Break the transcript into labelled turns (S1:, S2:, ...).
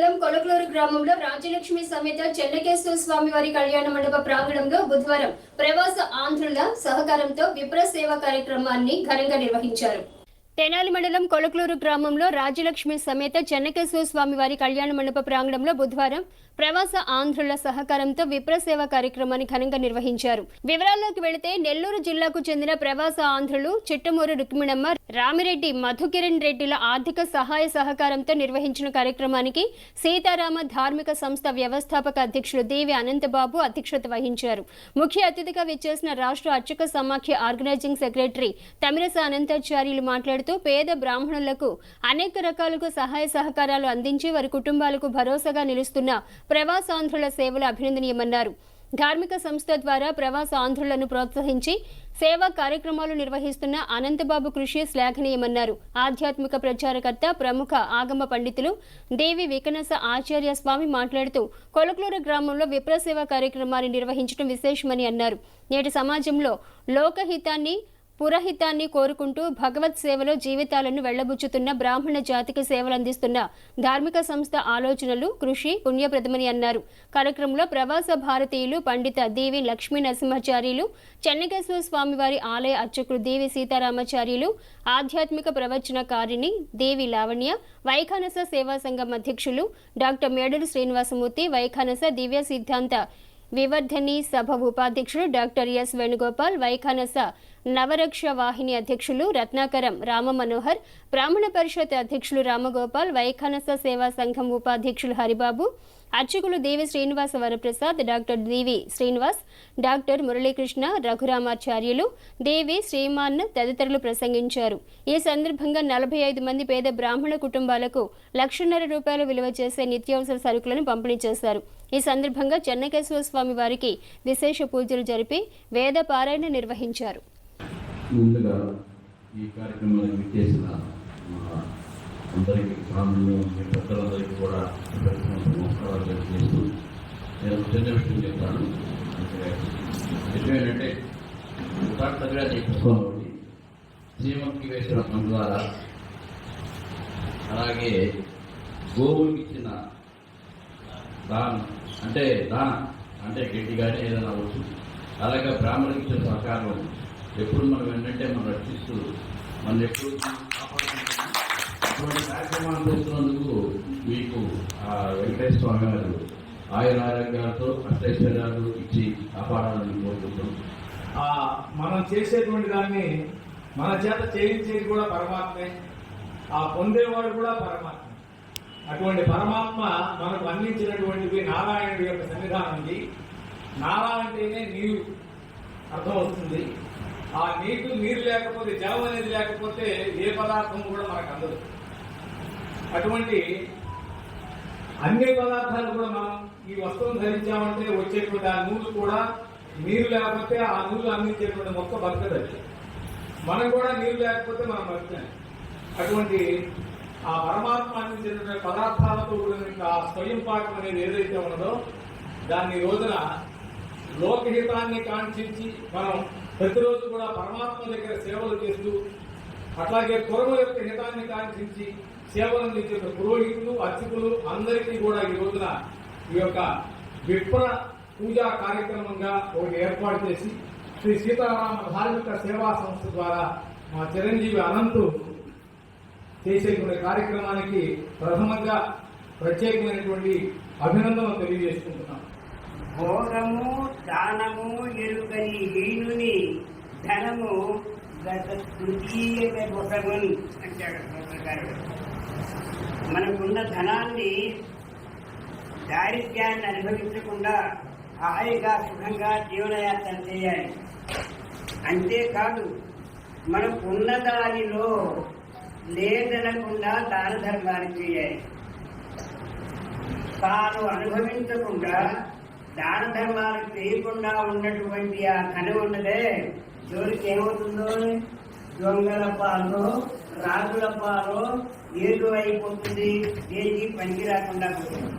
S1: మండలం కొలకలూరు గ్రామంలో రాజ్యలక్ష్మి సమేత చెన్నకేశ్వర స్వామి వారి కళ్యాణ మండప ప్రాంగణంలో బుధవారం ప్రవాస ఆంధ్రుల సహకారంతో విప్ర సేవ కార్యక్రమాన్ని ఘనంగా నిర్వహించారు. తెనాలి మండలం కొలకలూరు గ్రామంలో రాజ్యలక్ష్మి సమేత చెన్నకేశ్వర స్వామి వారి కళ్యాణ మండప ప్రాంగణంలో బుధవారం ప్రవాస ఆంధ్రుల సహకారంతో విప్ర సేవ కార్యక్రమాన్ని ఘనంగా నిర్వహించారు. వివరాల్లోకి వెళితే నెల్లూరు జిల్లాకు చెందిన ప్రవాస ఆంధ్రులు చిట్టమూరు రుక్మిణమ్మ రామిరెడ్డి మధుకిరణ్ రెడ్డిల ఆర్థిక సహాయ సహకారంతో నిర్వహించిన కార్యక్రమానికి సీతారామ ధార్మిక సంస్థ వ్యవస్థాపక అధ్యక్షులు దేవి అనంతబాబు అధ్యక్షత వహించారు. ముఖ్య అతిథిగా విచ్చేసిన రాష్ట్ర అర్చక సమాఖ్య ఆర్గనైజింగ్ సెక్రటరీ తమిరస అనంతాచార్యులు మాట్లాడుతూ పేద బ్రాహ్మణులకు అనేక రకాలుగా సహాయ సహకారాలు అందించి వారి కుటుంబాలకు భరోసాగా నిలుస్తున్న ప్రవాసాంధ్రుల సేవలు అభినందనీయమన్నారు. ధార్మిక సంస్థ ద్వారా ప్రవాస ఆంధ్రులను ప్రోత్సహించి సేవా కార్యక్రమాలు నిర్వహిస్తున్న అనంతబాబు కృషి శ్లాఘనీయమన్నారు. ఆధ్యాత్మిక ప్రచారకర్త ప్రముఖ ఆగమ పండితులు దేవి వికనస ఆచార్య స్వామి మాట్లాడుతూ కొలకలూరు గ్రామంలో విప్రసేవ కార్యక్రమాన్ని నిర్వహించడం విశేషమని అన్నారు. నేటి సమాజంలో లోకహితాన్ని పురహితాన్ని కోరుకుంటూ భగవత్ సేవలో జీవితాలను వెళ్ళబుచ్చుతున్న బ్రాహ్మణ జాతికి సేవలు అందిస్తున్న ధార్మిక సంస్థ ఆలోచనలు కృషి పుణ్యప్రదమని అన్నారు. కార్యక్రమంలో ప్రవాస భారతీయులు పండిత దేవి లక్ష్మీ నరసింహాచార్యులు చెన్నకేశ్వర స్వామివారి ఆలయ అర్చకులు దేవి సీతారామాచార్యులు ఆధ్యాత్మిక ప్రవచనకారిణి దేవి లావణ్య వైఖానస సేవా సంఘం అధ్యక్షులు డాక్టర్ మేడలు శ్రీనివాసమూర్తి వైఖానస దివ్య సిద్ధాంత వివర్ధని సభ ఉపాధ్యక్షుడు డాక్టర్ ఎస్ వేణుగోపాల్ వైఖానస నవరక్ష వాహిని అధ్యక్షులు రత్నాకరం రామ మనోహర్ బ్రాహ్మణ పరిషత్ అధ్యక్షులు రామగోపాల్ వైఖానస సేవా సంఘం ఉపాధ్యక్షులు హరిబాబు అర్చకులు దేవి శ్రీనివాస వరప్రసాద్ డాక్టర్ దేవి శ్రీనివాస్ డాక్టర్ మురళీకృష్ణ రఘురామాచార్యులు దేవి శ్రీమాన్ తదితరులు ప్రసంగించారు. ఈ సందర్భంగా నలభై ఐదు మంది పేద బ్రాహ్మణ కుటుంబాలకు లక్షన్నర రూపాయలు విలువ చేసే నిత్యావసర సరుకులను పంపిణీ చేశారు. ఈ సందర్భంగా చెన్నకేశ్వర స్వామి వారికి విశేష పూజలు జరిపి వేద పారాయణ నిర్వహించారు.
S2: ముందుగా ఈ కార్యక్రమాన్ని చేసిన అందరికీ స్వాములు మీ నేను చెప్తాను అంటే విషయం ఏంటంటే ఉదాహరణగా చెప్పుకోవాలి సీమకి వేసిన ద్వారా అలాగే గోవులకి ఇచ్చిన దానం అంటే దానం అంటే గడ్డి ఏదైనా అవ్వచ్చు. అలాగే బ్రాహ్మణులకు ఇచ్చిన సహకారం ఎప్పుడు మనం ఏంటంటే మనం రక్షిస్తూ మనం ఎప్పుడు అటువంటి కార్యక్రమాలు చేస్తున్నందుకు మీకు ఆ వెంకటేశ్వర స్వామి గారు ఆయన ఆరోగ్యాలతో అష్టైశ్వర్యాలు ఇచ్చి కాపాడాలని
S3: ఆ మనం చేసేటువంటి దాన్ని మన చేత చేయించేది కూడా పరమాత్మే. ఆ పొందేవాడు కూడా పరమాత్మ. అటువంటి పరమాత్మ మనకు అందించినటువంటిది నారాయణుడి యొక్క సన్నిధానం ఉంది. నారా అంటేనే నీరు. అర్థం వస్తుంది ఆ నీరు నీరు లేకపోతే జలం అనేది లేకపోతే ఏ పదార్థం కూడా మనకు అందదు. అటువంటి అన్ని పదార్థాలు కూడా మనం ఈ వస్తువును ధరించామంటే వచ్చేటువంటి ఆ నూలు కూడా నీరు లేకపోతే ఆ నూలు అందించేటువంటి మొక్క బతకదండి. మనం కూడా నీరు లేకపోతే మనం బతకాలి. అటువంటి ఆ పరమాత్మ అందించినటువంటి పదార్థాలతో కూడిన ఆ స్వయం పాకం అనేది ఏదైతే ఉన్నదో దాన్ని రోజున లోకహితాన్ని కాంక్షించి మనం ప్రతిరోజు కూడా పరమాత్మ దగ్గర సేవలు చేస్తూ అట్లాగే కురమ యొక్క హితాన్ని కాంక్షించి సేవలు అందించే పురోహితులు అర్చకులు అందరికీ కూడా ఈ రోజున ఈ యొక్క విప్ర పూజా కార్యక్రమంగా ఒకటి ఏర్పాటు చేసి శ్రీ సీతారామ ధార్మిక సేవా సంస్థ ద్వారా మా చిరంజీవి అనంతు చేసేటువంటి కార్యక్రమానికి ప్రథమంగా ప్రత్యేకమైనటువంటి అభినందనలు తెలియజేసుకుంటున్నాం.
S4: భోగము దానము ఎరుగని హీనుని ధనము గత తృతీయ మొసగుని అంటాడు గారు మనకున్న ధనాన్ని దారిద్ర్యాన్ని అనుభవించకుండా హాయిగా సుఖంగా జీవనయాత్ర చేయాలి. అంతేకాదు మనకు ఉన్న దానిలో లేదనకుండా దాన ధర్మాలు చేయాలి. తాను అనుభవించకుండా దాన ధర్మాలు చేయకుండా ఉన్నటువంటి ఆ ధనం ఉన్నదే జోలికి ఏమవుతుందో? దొంగల పాలు రాజుల పాలు ఏదో అయిపోతుంది. దేనికి పనికి రాకుండా పోతుంది.